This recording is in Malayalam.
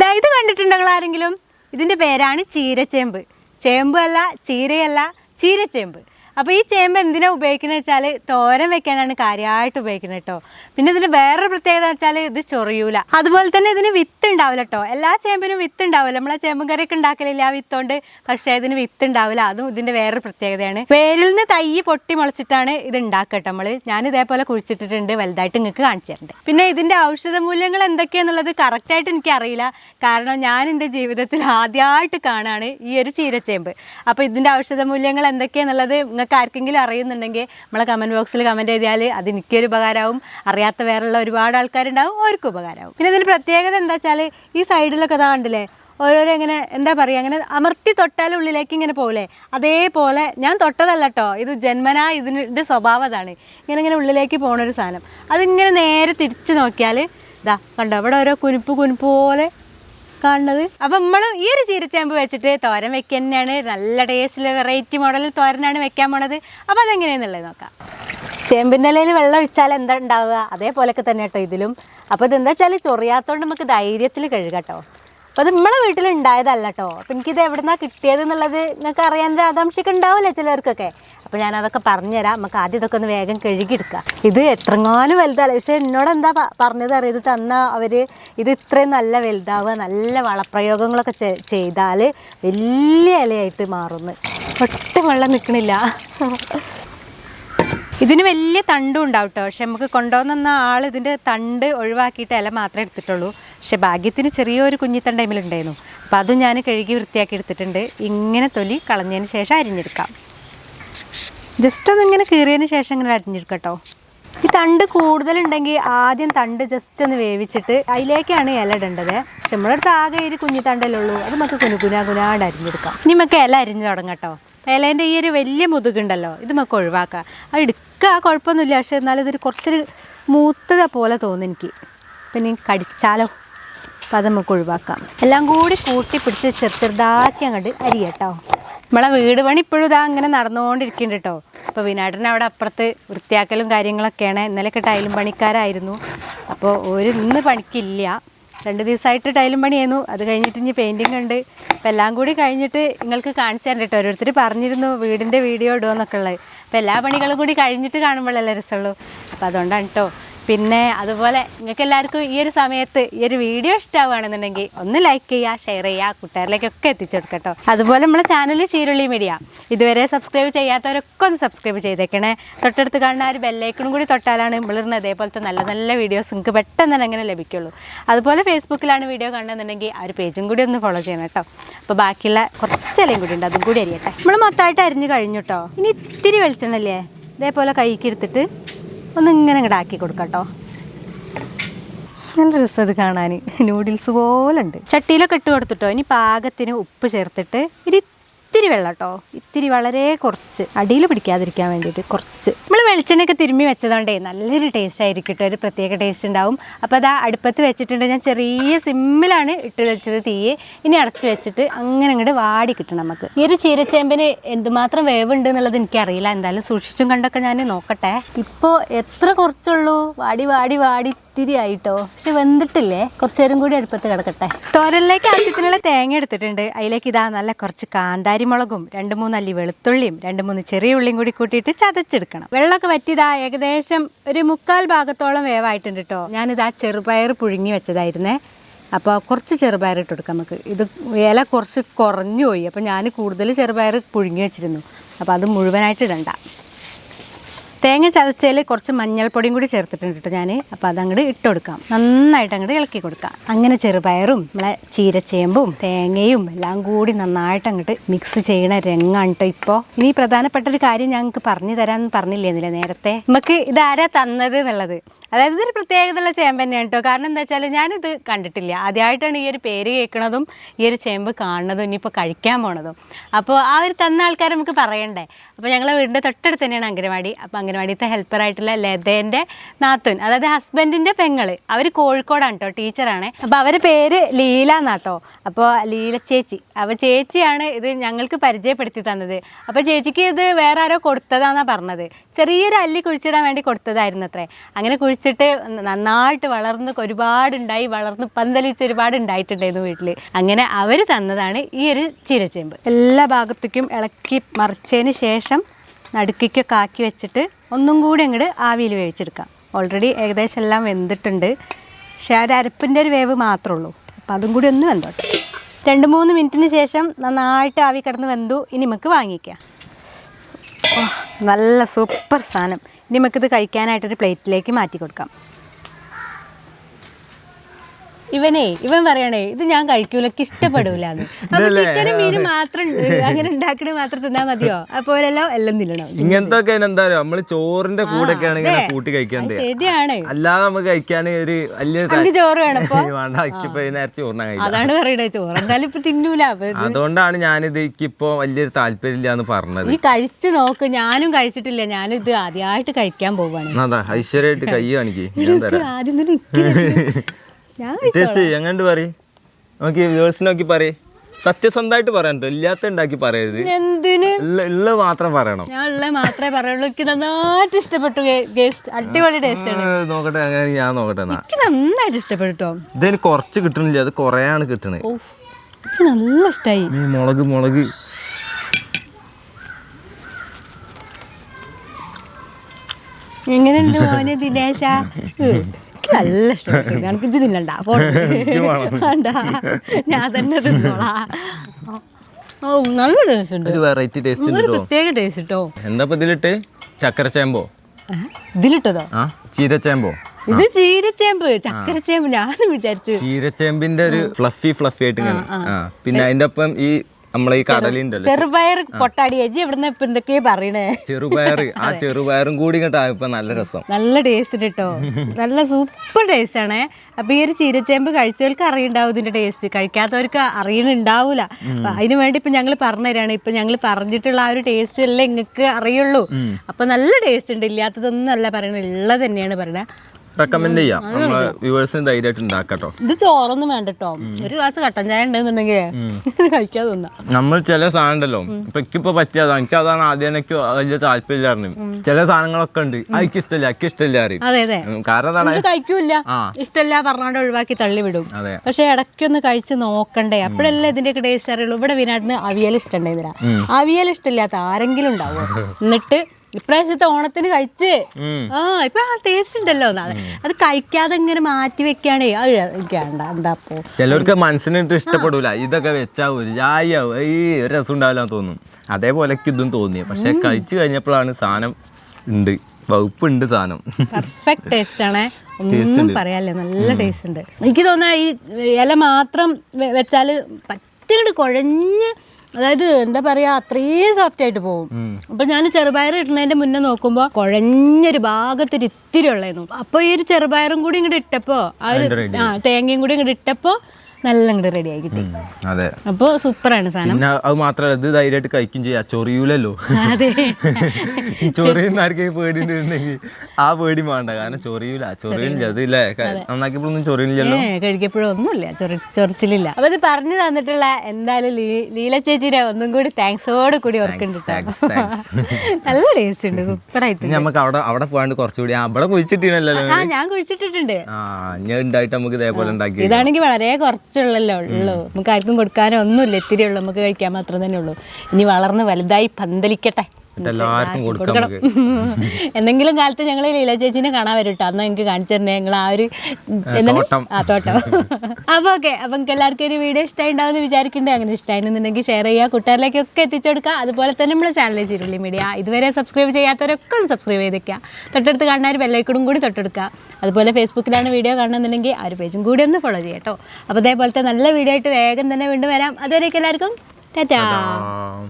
ദാ ഇത് കണ്ടിട്ടുണ്ടെങ്കിൽ ആരെങ്കിലും ഇതിന്റെ പേരാണ് ചീരച്ചേമ്പ്. ചേമ്പ് അല്ല ചീരയല്ല ചീരച്ചേമ്പ്. അപ്പോൾ ഈ ചേമ്പ് എന്തിനാ ഉപയോഗിക്കുന്നത് വെച്ചാൽ തോരൻ വെക്കാനാണ് കാര്യമായിട്ട് ഉപയോഗിക്കുന്നത് കേട്ടോ പിന്നെ ഇതിന് വേറൊരു പ്രത്യേകത വെച്ചാൽ ഇത് ചൊറിയൂല. അതുപോലെ തന്നെ ഇതിന് വിത്ത് ഉണ്ടാവില്ല കേട്ടോ എല്ലാ ചേമ്പിനും വിത്ത് ഉണ്ടാവില്ല നമ്മളെ ചേമ്പും കറിയൊക്കെ ഉണ്ടാക്കലില്ല ആ വിത്തോണ്ട് പക്ഷേ ഇതിന് വിത്ത് ഉണ്ടാവില്ല അതും ഇതിന്റെ വേറൊരു പ്രത്യേകതയാണ്. വേരിൽ നിന്ന് തൈ പൊട്ടി മുളച്ചിട്ടാണ് ഇത് ഉണ്ടാക്കുക കേട്ടോ നമ്മൾ ഞാൻ ഇതേപോലെ കുഴിച്ചിട്ടിട്ടുണ്ട് വലുതായിട്ട് നിങ്ങൾക്ക് കാണിച്ചു തരുന്നുണ്ട് പിന്നെ ഇതിന്റെ ഔഷധ മൂല്യങ്ങൾ എന്തൊക്കെയാന്നുള്ളത് കറക്റ്റായിട്ട് എനിക്ക് അറിയില്ല കാരണം ഞാൻ എന്റെ ജീവിതത്തിൽ ആദ്യമായിട്ട് കാണാണ് ഈ ഒരു ചീരച്ചേമ്പ്. അപ്പോൾ ഇതിന്റെ ഔഷധ മൂല്യങ്ങൾ എന്തൊക്കെയാന്നുള്ളത് നിങ്ങൾക്ക് ആർക്കെങ്കിലും അറിയുന്നുണ്ടെങ്കിൽ നമ്മളെ കമന്റ് ബോക്സിൽ കമന്റ് ചെയ്താൽ അത് എനിക്കൊരു ഉപകാരമാവും. അറിയാത്ത വേറെയുള്ള ഒരുപാട് ആൾക്കാരുണ്ടാവും അവർക്കും ഉപകാരമാവും. പിന്നെ ഇതിന്റെ പ്രത്യേകത എന്താ വെച്ചാൽ ഈ സൈഡിലൊക്കെ ഇതാ കണ്ടില്ലേ? ഓരോരോ ഇങ്ങനെ എന്താ പറയുക അങ്ങനെ അമർത്തി തൊട്ടാൽ ഉള്ളിലേക്ക് ഇങ്ങനെ പോകില്ലേ അതേപോലെ ഞാൻ തൊട്ടതല്ല കേട്ടോ ഇത് ജന്മനാ ഇതിന്റെ സ്വഭാവം അതാണ്. ഇങ്ങനെ ഇങ്ങനെ ഉള്ളിലേക്ക് പോണ ഒരു സാധനം. അതിങ്ങനെ നേരെ തിരിച്ച് നോക്കിയാൽ ഇതാ കണ്ടോ? ഇവിടെ ഓരോ കുനിപ്പ് കുനിപ്പ് പോലെ കാണുന്നത്. അപ്പം നമ്മൾ ഈ ഒരു ചീരച്ചേമ്പ് വെച്ചിട്ട് തോരൻ വെക്കുക തന്നെയാണ് നല്ല ടേസ്റ്റിൽ വെറൈറ്റി മോഡൽ തോരനാണ് വെക്കാൻ പോണത്. അപ്പോൾ അതെങ്ങനെയാണെന്നുള്ളത് നോക്കാം. ചേമ്പിന്റെ വെള്ളം ഒഴിച്ചാൽ എന്താ ഉണ്ടാവുക? അതേപോലെയൊക്കെ തന്നെ കേട്ടോ ഇതിലും. അപ്പോൾ ഇതെന്താ വെച്ചാൽ ചൊറിയാത്തോണ്ട് നമുക്ക് ധൈര്യത്തിൽ കഴുകട്ടോ. കേട്ടോ അപ്പോൾ അത് നമ്മളെ വീട്ടിൽ ഉണ്ടായതല്ല കേട്ടോ അപ്പോൾ എനിക്കിത് എവിടുന്നാണ് കിട്ടിയത് എന്നുള്ളത് നിങ്ങൾക്ക് അറിയാൻ ഒരു ആകാംക്ഷയൊക്കെ ഉണ്ടാവില്ലേ ചിലർക്കൊക്കെ? അപ്പോൾ ഞാൻ അതൊക്കെ പറഞ്ഞുതരാം. നമുക്ക് ആദ്യം ഇതൊക്കെ ഒന്ന് വേഗം കഴുകിയെടുക്കുക ഇത് എത്രങ്ങാനും വലുതല്ല? പക്ഷേ എന്നോട് എന്താ പറഞ്ഞത് അറിയത് തന്ന അവർ ഇത് ഇത്രയും നല്ല വലുതാവുക നല്ല വളപ്രയോഗങ്ങളൊക്കെ ചെയ്താൽ വലിയ ഇലയായിട്ട് മാറുന്നു. ഒട്ടും വെള്ളം നിൽക്കണില്ല ഇതിന് വലിയ തണ്ടും ഉണ്ടാവും കേട്ടോ പക്ഷെ നമുക്ക് കൊണ്ടുവന്ന ആൾ ഇതിന്റെ തണ്ട് ഒഴിവാക്കിയിട്ട് ഇല മാത്രമേ എടുത്തിട്ടുള്ളൂ. പക്ഷെ ഭാഗ്യത്തിന് ചെറിയൊരു കുഞ്ഞിത്തണ്ട് ടൈമിലുണ്ടായിരുന്നു അപ്പോൾ അതും ഞാൻ കഴുകി വൃത്തിയാക്കി എടുത്തിട്ടുണ്ട്. ഇങ്ങനെ തൊലി കളഞ്ഞതിന് ശേഷം അരിഞ്ഞെടുക്കാം. ജസ്റ്റ് ഒന്ന് ഇങ്ങനെ കീറിയതിന് ശേഷം ഇങ്ങനെ അരിഞ്ഞെടുക്കാം കേട്ടോ. ഈ തണ്ട് കൂടുതലുണ്ടെങ്കിൽ ആദ്യം തണ്ട് ജസ്റ്റ് ഒന്ന് വേവിച്ചിട്ട് അതിലേക്കാണ് ഇല ഇടേണ്ടത്. പക്ഷെ നമ്മുടെ അടുത്ത് ആകെ ഒരു കുഞ്ഞി ഉള്ളൂ. അത് നമുക്ക് കുനുകുനാ കുനാട് അരിഞ്ഞെടുക്കാം. ഇനി നമുക്ക് ഇല അരിഞ്ഞ് തുടങ്ങട്ടോ ഇലേന്റെ ഈ ഒരു വലിയ മുതുകുണ്ടല്ലോ ഇത് നമുക്ക് ഒഴിവാക്കാം. അത് എടുക്കുക കുഴപ്പമൊന്നുമില്ല. പക്ഷെ എന്നാലും ഇതൊരു കുറച്ചൊരു മൂത്തത പോലെ തോന്നുന്നു എനിക്ക്. പിന്നെ കടിച്ചാലോ? അപ്പം അത് നമുക്ക് ഒഴിവാക്കാം. എല്ലാം കൂടി കൂട്ടി പിടിച്ച് ചെറു ചെറുതാക്കി അങ്ങോട്ട് അരിയട്ടോ. നമ്മളെ വീട് പണി ഇപ്പോഴും ഇതാ അങ്ങനെ നടന്നുകൊണ്ടിരിക്കുന്നുണ്ട് കേട്ടോ അപ്പോൾ വിനാട്ടിന് അവിടെ അപ്പുറത്ത് വൃത്തിയാക്കലും കാര്യങ്ങളൊക്കെയാണ്. ഇന്നലെയൊക്കെ ടൈലും പണിക്കാരായിരുന്നു. അപ്പോൾ ഒരു ഇന്ന് പണിക്കില്ല. രണ്ട് ദിവസമായിട്ട് ടൈലും പണിയായിരുന്നു. അത് കഴിഞ്ഞിട്ട് ഇനി പെയിന്റിങ് ഉണ്ട്. അപ്പോൾ എല്ലാം കൂടി കഴിഞ്ഞിട്ട് നിങ്ങൾക്ക് കാണിച്ചു തരണ്ട കേട്ടോ ഓരോരുത്തർ പറഞ്ഞിരുന്നു വീടിന്റെ വീഡിയോ ഇടുമെന്നൊക്കെ ഉള്ളത്. അപ്പോൾ എല്ലാ പണികളും കൂടി കഴിഞ്ഞിട്ട് കാണുമ്പോഴല്ലേ രസമുള്ളൂ. അപ്പോൾ അതുകൊണ്ടാണ് കേട്ടോ പിന്നെ അതുപോലെ നിങ്ങൾക്ക് എല്ലാവർക്കും ഈ ഒരു സമയത്ത് ഈ ഒരു വീഡിയോ ഇഷ്ടമാവുകയാണെന്നുണ്ടെങ്കിൽ ഒന്ന് ലൈക്ക് ചെയ്യുക ഷെയർ ചെയ്യുക കൂട്ടുകാരിലേക്കൊക്കെ എത്തിച്ചു കൊടുക്കട്ടോ അതുപോലെ നമ്മളെ ചാനൽ ചീരുള്ളി മീഡിയ ഇതുവരെ സബ്സ്ക്രൈബ് ചെയ്യാത്തവരൊക്കെ ഒന്ന് സബ്സ്ക്രൈബ് ചെയ്തേക്കണേ. തൊട്ടടുത്ത് കാണുന്ന ഒരു ബെല്ലൈക്കണും കൂടി തൊട്ടാലാണ് നമ്മളിരുന്ന അതേപോലത്തെ നല്ല നല്ല വീഡിയോസ് നിങ്ങൾക്ക് പെട്ടെന്ന് തന്നെ അങ്ങനെ ലഭിക്കുള്ളൂ. അതുപോലെ ഫേസ്ബുക്കിലാണ് വീഡിയോ കാണുന്നുണ്ടെങ്കിൽ ആ ഒരു പേജും കൂടി ഒന്ന് ഫോളോ ചെയ്യണം കേട്ടോ. അപ്പോൾ ബാക്കിയുള്ള കുറച്ചെല്ലാം കൂടി ഉണ്ട് അതും കൂടി അറിയട്ടെ നമ്മൾ മൊത്തമായിട്ട് അരിഞ്ഞ് കഴിഞ്ഞു കേട്ടോ. ഇനി ഇത്തിരി വെളിച്ചെണ്ണല്ലേ ഇതേപോലെ കൈക്ക് എടുത്തിട്ട് ഒന്ന് ഇങ്ങനെ ഇങ്ങോട്ട് ആക്കി കൊടുക്കട്ടോ. കേട്ടോ നല്ല രസം അത് കാണാൻ നൂഡിൽസ് പോലെ ഉണ്ട് ചട്ടിയിലൊക്കെ ഇട്ട് കൊടുത്തിട്ടോ. ഇനി പാകത്തിന് ഉപ്പ് ചേർത്തിട്ട് ഒരു ഇത്തിരി വെള്ളം കേട്ടോ. ഇത്തിരി വളരെ കുറച്ച്. അടിയിൽ പിടിക്കാതിരിക്കാൻ വേണ്ടിയിട്ട് കുറച്ച്. നമ്മൾ വെളിച്ചെണ്ണയൊക്കെ തിരുമ്മി വെച്ചതുകൊണ്ടേ നല്ലൊരു ടേസ്റ്റ് ആയിരിക്കും കേട്ടോ. ഒരു പ്രത്യേക ടേസ്റ്റ് ഉണ്ടാവും. അപ്പോൾ അതാ അടുപ്പത്ത് വെച്ചിട്ടുണ്ട്. ഞാൻ ചെറിയ സിമ്മിലാണ് ഇട്ട് വെച്ചത് തീയെ. ഇനി അടച്ച് വെച്ചിട്ട് അങ്ങനെ അങ്ങോട്ട് വാടി കിട്ടണം നമുക്ക്. ഈ ഒരു ചീരച്ചേമ്പിന് എന്തുമാത്രം വേവുണ്ട് എന്നുള്ളത് എനിക്കറിയില്ല. എന്തായാലും സൂക്ഷിച്ചും കണ്ടൊക്കെ ഞാൻ നോക്കട്ടെ. ഇപ്പോൾ എത്ര കുറച്ചുള്ളൂ? വാടി വാടി വാടി. ഇത്തിരി ആയിട്ടോ പക്ഷെ വെന്തിട്ടില്ലേ? കുറച്ച് നേരം കൂടി അടുപ്പത്ത് കിടക്കട്ടെ. തോരലിലേക്ക് ആവശ്യത്തിനുള്ള തേങ്ങ എടുത്തിട്ടുണ്ട്. അതിലേക്ക് ഇതാ നല്ല കുറച്ച് കാന്താരി മുളകും രണ്ട് മൂന്ന് അല്ലി വെളുത്തുള്ളിയും രണ്ട് മൂന്ന് ചെറിയ ഉള്ളിയും കൂടി കൂട്ടിയിട്ട് ചതച്ചെടുക്കണം. വെള്ളമൊക്കെ വറ്റിയതാ ഏകദേശം ഒരു മുക്കാൽ ഭാഗത്തോളം വേവായിട്ടുണ്ട് കേട്ടോ ഞാനിതാ ചെറുപയർ പുഴുങ്ങി വെച്ചതായിരുന്നേ. അപ്പോൾ കുറച്ച് ചെറുപയർ ഇട്ട് കൊടുക്കാം നമുക്ക്. ഇത് ഇല കുറച്ച് കുറഞ്ഞു പോയി. അപ്പോൾ ഞാൻ കൂടുതൽ ചെറുപയർ പുഴുങ്ങി വെച്ചിരുന്നു. അപ്പോൾ അത് മുഴുവനായിട്ട് ഇടണ്ട. തേങ്ങ ചതച്ചതിൽ കുറച്ച് മഞ്ഞൾപ്പൊടിയും കൂടി ചേർത്തിട്ടുണ്ട് കേട്ടോ ഞാൻ അപ്പോൾ അതങ്ങോട്ട് ഇട്ട് കൊടുക്കാം നന്നായിട്ട് അങ്ങോട്ട് ഇളക്കി കൊടുക്കാം. അങ്ങനെ ചെറുപയറും നമ്മളെ ചീരച്ചേമ്പും തേങ്ങയും എല്ലാം കൂടി നന്നായിട്ട് അങ്ങോട്ട് മിക്സ് ചെയ്യണ രംഗാണ് കേട്ടോ ഇപ്പോൾ ഇനി പ്രധാനപ്പെട്ട ഒരു കാര്യം ഞങ്ങൾക്ക് പറഞ്ഞു തരാമെന്ന് പറഞ്ഞില്ലേ നേരത്തെ? നമുക്ക് ഇതാരാ തന്നത് എന്നുള്ളത്? അതായത് ഇതൊരു പ്രത്യേകതയുള്ള ചേമ്പ് തന്നെയാണ് കേട്ടോ. കാരണം എന്താ വെച്ചാൽ ഞാനിത് കണ്ടിട്ടില്ല. ആദ്യമായിട്ടാണ് ഈ ഒരു പേര് കേൾക്കുന്നതും ഈ ഒരു ചേമ്പ് കാണുന്നതും ഇനിയിപ്പോൾ കഴിക്കാൻ പോണതും. അപ്പോൾ ആ ഒരു തന്ന ആൾക്കാർ നമുക്ക് പറയണ്ടേ? അപ്പോൾ ഞങ്ങളെ വീടിന്റെ തൊട്ടടുത്ത് തന്നെയാണ് അംഗനവാടി. അപ്പോൾ അംഗനവാടിത്തെ ഹെൽപ്പറായിട്ടുള്ള ലതേന്റെ നാത്തുൻ അതായത് ഹസ്ബൻഡിന്റെ പെങ്ങൾ അവർ കോഴിക്കോടാണ് കേട്ടോ ടീച്ചറാണ്. അപ്പോൾ അവരുടെ പേര് ലീല എന്നാട്ടോ അപ്പോൾ ലീല ചേച്ചി. അപ്പോൾ ചേച്ചിയാണ് ഇത് ഞങ്ങൾക്ക് പരിചയപ്പെടുത്തി തന്നത്. അപ്പോൾ ചേച്ചിക്ക് ഇത് വേറെ ആരോ കൊടുത്തതാണെന്നാണ് പറഞ്ഞത്. ചെറിയൊരു അല്ലി കുഴിച്ചിടാൻ വേണ്ടി കൊടുത്തതായിരുന്നു അത്രേ അങ്ങനെ കുഴിച്ചിട്ട് നന്നായിട്ട് വളർന്ന് ഒരുപാടുണ്ടായി വളർന്ന് പന്തലിച്ച് ഒരുപാട് ഉണ്ടായിട്ടുണ്ടായിരുന്നു വീട്ടിൽ അങ്ങനെ അവർ തന്നതാണ് ഈ ഒരു ചീരച്ചേമ്പ്. എല്ലാ ഭാഗത്തേക്കും ഇളക്കി മറിച്ചതിന് ശേഷം നടുക്കൊക്കെ ആക്കി വെച്ചിട്ട് ഒന്നും കൂടി അങ്ങോട്ട് ആവിയിൽ വേവിച്ചെടുക്കാം. ഓൾറെഡി ഏകദേശം എല്ലാം വെന്തിട്ടുണ്ട്. പക്ഷേ ആ ഒരു അരപ്പിന്റെ ഒരു വേവ് മാത്രമേ ഉള്ളൂ. അപ്പോൾ അതും കൂടി ഒന്ന് വെന്തോട്ടെ. രണ്ട് മൂന്ന് മിനിറ്റിന് ശേഷം നന്നായിട്ട് ആവി കിടന്ന് വെന്തു. ഇനി നമുക്ക് വാങ്ങിക്കാം. നല്ല സൂപ്പർ സാധനം. ഇനി നമുക്കിത് കഴിക്കാനായിട്ടൊരു പ്ലേറ്റിലേക്ക് മാറ്റി കൊടുക്കാം ഇവനെ ഇവൻ പറയണേ ഇത് ഞാൻ കഴിക്കൂല എനിക്ക് ഇഷ്ടപ്പെടൂല ചിക്കനും മീനും മാത്രം. അങ്ങനെ ഉണ്ടാക്കണ മാത്രം തിന്നാ മതിയോ? അപ്പോലെല്ലാം എല്ലാം തിന്നണം. ഇങ്ങനത്തെ ഒക്കെ എന്താ പറയുക നമ്മൾ ചോറിന്റെ കൂടെ കൂട്ടി കഴിക്കണ്ടേ? ശരിയാണ്. അല്ലാതെ നമുക്ക് കഴിക്കാൻ ഒരു വലിയ ചോറ് വേണം അതാണ് പറയണേ ചോറ് എന്തായാലും ഇപ്പൊ തിന്നൂല. അതുകൊണ്ടാണ് ഞാനിത് ഇപ്പൊ വലിയൊരു താല്പര്യമില്ല എന്ന് പറഞ്ഞത്. നീ കഴിച്ചു നോക്ക്. ഞാനും കഴിച്ചിട്ടില്ല. ഞാനും ഇത് ആദ്യമായിട്ട് കഴിക്കാൻ പോവാണ്. അതാ ഐശ്വര്യമായിട്ട് കൈ കാണിക്ക്. ഞാൻ തരാം. ആദ്യം തന്നെ ടേസ്റ്റ് എങ്ങാണ്ട് പറയും? നോക്കി വേഴ്സ് നോക്കി പറയ്. സത്യസന്ധമായിട്ട് പറയണ്ട ഇല്ലാത്ത ഉണ്ടാക്കി പറയരുത്. എന്തിന്? ഉള്ള- മാത്രം പറയണം. ഞാൻ ഉള്ള മാത്രമേ പറയുള്ളൂ. എനിക്ക് നന്നായിട്ട് ഇഷ്ടപ്പെട്ടു അടിപൊളി ടേസ്റ്റ് നോക്കട്ടെ അങ്ങനെ ഞാൻ നോക്കട്ടെ എനിക്ക് നന്നായിട്ട് ഇഷ്ടപ്പെട്ടു ഇതിന് കുറച്ച് കിട്ടണില്ല അത് കുറേയാണ് കിട്ടണേ. എനിക്ക് നല്ല ഇഷ്ടമായി ഈ മുളക് മുളക്. എങ്ങനെയുണ്ട് മോനെ ദിനേശ? നല്ല ഇഷ്ടപ്പെട്ടു എനിക്ക് ഇത് തിന്നണ്ട. വേണ്ട. ഞാൻ തന്നെ തിന്നോളാ. ഓ നല്ല ടേസ്റ്റ് ഉണ്ട്. ഒരു വെറൈറ്റി ടേസ്റ്റ് ഉണ്ട് ഒരു കേട്ടോ പ്രത്യേക ടേസ്റ്റ് കേട്ടോ എന്താ ഇതിലിട്ട്? ചക്കരച്ചേമ്പോ ഇതിലിട്ടതോ? ആ ചീരച്ചേമ്പോ. ഇത് ചീരച്ചേമ്പ്. ചക്കരച്ചേമ്പ് ഞാനും വിചാരിച്ചു. ചീരച്ചേമ്പിന്റെ ഒരു ഫ്ലഫി ഫ്ലഫി ആയിട്ട് ഇങ്ങനെ. പിന്നെ അതിന്റെ ഒപ്പം ഈ നമ്മളെ ഈ കടലുണ്ടല്ലോ. ചെറുപയർ പൊട്ടാടി അജി എവിടുന്ന ഇപ്പൊ എന്തൊക്കെയാ പറയണേ? ചെറുപയർ ആ ചെറുപയറും കൂടി ഇങ്ങോട്ട് ഇപ്പൊ നല്ല രസം. നല്ല ടേസ്റ്റ് കേട്ടോ നല്ല സൂപ്പർ ടേസ്റ്റ് ആണേ അപ്പൊ ഈ ഒരു ചീരച്ചേമ്പ് കഴിച്ചവർക്ക് അറിയുണ്ടാവും ഇതിന്റെ ടേസ്റ്റ്. കഴിക്കാത്തവർക്ക് അറിയണുണ്ടാവൂല. അതിന് വേണ്ടി ഇപ്പൊ ഞങ്ങൾ പറഞ്ഞുതരാണ് ഇപ്പൊ ഞങ്ങൾ പറഞ്ഞിട്ടുള്ള ആ ഒരു ടേസ്റ്റ് അല്ലേ നിങ്ങൾക്ക് അറിയുള്ളൂ. അപ്പൊ നല്ല ടേസ്റ്റ് ഉണ്ട് ഇല്ലാത്തതൊന്നും അല്ല പറയണത്. ഉള്ളത് തന്നെയാണ് പറയണത് റെക്കമെൻഡ് ചെയ്യാം. നമ്മളെ വ്യൂവേഴ്സിന് ധൈര്യമായിട്ട് ഉണ്ടാക്കട്ടോ. ഇത് ചോറൊന്നും വേണ്ട കേട്ടോ ഒരു ഗ്ലാസ് കട്ടൻ ചായ ഉണ്ടെന്നുണ്ടെങ്കിൽ കഴിക്കാതെ തോന്നാം. നമ്മൾ ചില സാധനം ഉണ്ടല്ലോ ഇപ്പൊ എനിക്കിപ്പോ പറ്റിയതാണ് എനിക്ക് അതാണ് ആദ്യം എനിക്ക് വലിയ താല്പര്യമില്ലായിരുന്നു ചില സാധനങ്ങളൊക്കെ ഉണ്ട്. അതിക്ക് എനിക്ക് ഇഷ്ടമില്ല എനിക്ക് ഇഷ്ടമില്ല അറിയും കാരണം കഴിക്കൂല ഇഷ്ടമില്ല പറഞ്ഞോണ്ട് ഒഴിവാക്കി തള്ളിവിടും. പക്ഷെ ഇടയ്ക്കൊന്ന് കഴിച്ച് നോക്കണ്ടേ. അപ്പോഴല്ലേ ഇതിന്റെ ടേസ്റ്റ് അറിയുള്ളൂ. ഇവിടെ വിനാട്ടിന് അവിയൽ ഇഷ്ടമുണ്ടായിരുന്നില്ല. അവിയൽ ഇഷ്ടമില്ലാത്ത ആരെങ്കിലും ഉണ്ടാവോ എന്നിട്ട് ഇപ്രാവശ്യത്തെ ഓണത്തിന് കഴിച്ച്. ആ ഇപ്പൊ ആ ടേസ്റ്റ് ഉണ്ടല്ലോ. അത് കഴിക്കാതെ ഇങ്ങനെ മാറ്റി വെക്കാണേ. അത് എനിക്ക് വേണ്ട എന്താ ചിലർക്ക് മനസ്സിനിട്ട് ഇഷ്ടപ്പെടൂല. ഇതൊക്കെ വെച്ചാ ഒരു ജായാവും ഈ രസം ഉണ്ടാവില്ല തോന്നും. അതേപോലെ ഇതും തോന്നി പക്ഷെ കഴിച്ചു കഴിഞ്ഞപ്പോഴാണ് സാധനം ഉണ്ട്. വകുപ്പുണ്ട് സാധനം. പെർഫെക്റ്റ് ടേസ്റ്റ് ആണ്. ഒന്നും പറയാല്ലേ നല്ല ടേസ്റ്റ് ഉണ്ട്. എനിക്ക് തോന്നുന്ന ഈ ഇല മാത്രം വെച്ചാൽ പറ്റുകൊണ്ട് കുഴഞ്ഞ് അതായത് എന്താ പറയാ അത്രയും സോഫ്റ്റ് ആയിട്ട് പോകും അപ്പൊ ഞാൻ ചെറുപയർ ഇടുന്നതിന്റെ മുന്നേ നോക്കുമ്പോ കുഴഞ്ഞൊരു ഭാഗത്തൊരു ഇത്തിരി ഉള്ളായിരുന്നു. അപ്പൊ ഈ ഒരു ചെറുപയറും കൂടി ഇങ്ങോട്ട് ഇട്ടപ്പോ ആ ഒരു ആ തേങ്ങയും കൂടി ഇങ്ങോട്ട് ഇട്ടപ്പോ നല്ല റെഡി ആയി കിട്ടി. അതെ. അപ്പോൾ സൂപ്പറാണ് സാധനം. പിന്നെ അത് മാത്രമല്ല ഇത് ധൈര്യമായിട്ട് കഴിക്കും ചെയ്യാം. ചൊറിയൂലല്ലോ. അതെ. ചൊറിയുന്ന ആർക്കും പേടി ആ പേടി വേണ്ട കാരണം ചൊറിയൂല. ചൊറിയില്ല അത് ഇല്ലേ? നന്നാക്കിയപ്പോഴൊന്നും ചൊറിയില്ലല്ലോ കഴിക്കപ്പോഴും ഒന്നുമില്ല ചൊറി ചൊറിച്ചിലില്ല. അപ്പൊ ഇത് പറഞ്ഞു തന്നിട്ടുള്ള എന്തായാലും ലീല ചേച്ചിയുടെ ഒന്നും കൂടി താങ്ക്സോട് കൂടി ഓർക്കുന്നുണ്ട് നല്ല ടേസ്റ്റ് ഉണ്ട്. സൂപ്പറായിട്ട് നമുക്ക് അവിടെ അവിടെ പോകാണ്ട് കുറച്ചുകൂടി അവിടെ കുഴിച്ചിട്ടില്ലല്ലോ ഞാൻ കുഴിച്ചിട്ടിട്ടുണ്ട്. ആ ഞാൻ ഉണ്ടായിട്ട് നമുക്ക് ഇതേപോലെ ഉണ്ടാക്കി ഇതാണെങ്കിൽ വളരെ കുറച്ചുള്ളല്ലോ ഉള്ളൂ? നമുക്ക് ആർക്കും കൊടുക്കാനോ ഒന്നുമില്ല ഇത്തിരി ഉള്ളൂ നമുക്ക് കഴിക്കാൻ മാത്രം തന്നെ ഉള്ളൂ. ഇനി വളർന്ന് വലുതായി പന്തലിക്കട്ടെ. എല്ലാവർക്കും കൊടുക്കാം കൊടുക്കണം. എന്തെങ്കിലും കാലത്ത് ഞങ്ങൾ ലീല ചേച്ചിനെ കാണാൻ വരും കേട്ടോ അന്ന് എനിക്ക് കാണിച്ചു തരണേ. ഞങ്ങൾ ആ ഒരു? തോട്ടം. ആ തോട്ടം. അപ്പോൾ ഓക്കെ. അപ്പൊ നിങ്ങൾക്ക് എല്ലാവർക്കും ഒരു വീഡിയോ ഇഷ്ടമായി ഉണ്ടാവുമെന്ന് വിചാരിക്കുന്നുണ്ട്. അങ്ങനെ ഇഷ്ടമായിരുന്നുണ്ടെങ്കിൽ ഷെയർ ചെയ്യുക. കൂട്ടുകാരിലേക്കൊക്കെ എത്തിച്ചു കൊടുക്കുക അതുപോലെ തന്നെ നമ്മുടെ ചാനൽ ചിരുള്ളി മീഡിയ ഇതുവരെ സബ്സ്ക്രൈബ് ചെയ്യാത്തവരൊക്കെ ഒന്ന് സബ്സ്ക്രൈബ് ചെയ്തേക്കുക തൊട്ടടുത്ത് കാണുന്ന ഒരു ബെല്ലൈക്കണും കൂടി തൊട്ടെടുക്കുക. അതുപോലെ ഫേസ്ബുക്കിലാണ് വീഡിയോ കാണണമെന്നുണ്ടെങ്കിൽ ആ ഒരു പേജും കൂടി ഒന്ന് ഫോളോ ചെയ്യാം കേട്ടോ അപ്പോൾ അതേപോലത്തെ നല്ല വീഡിയോ ആയിട്ട് വേഗം തന്നെ വീണ്ടും വരാം. അതുവരേക്കും എല്ലാവർക്കും ടാറ്റാ